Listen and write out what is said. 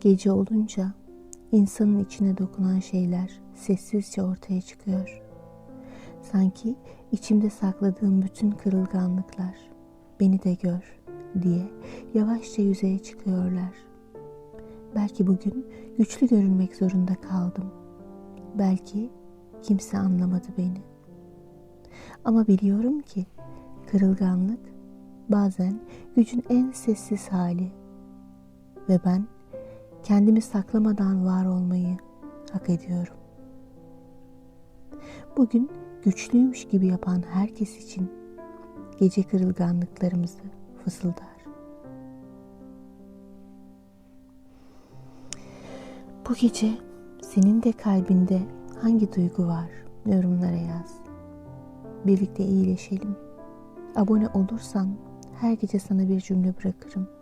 Gece olunca insanın içine dokunan şeyler sessizce ortaya çıkıyor. Sanki içimde sakladığım bütün kırılganlıklar beni de gör diye yavaşça yüzeye çıkıyorlar. Belki bugün güçlü görünmek zorunda kaldım. Belki kimse anlamadı beni. Ama biliyorum ki kırılganlık bazen gücün en sessiz hali ve ben kendimi saklamadan var olmayı hak ediyorum. Bugün güçlüymüş gibi yapan herkes için gece kırılganlıklarımızı fısıldar. Bu gece senin de kalbinde hangi duygu var? Yorumlara yaz. Birlikte iyileşelim. Abone olursan her gece sana bir cümle bırakırım.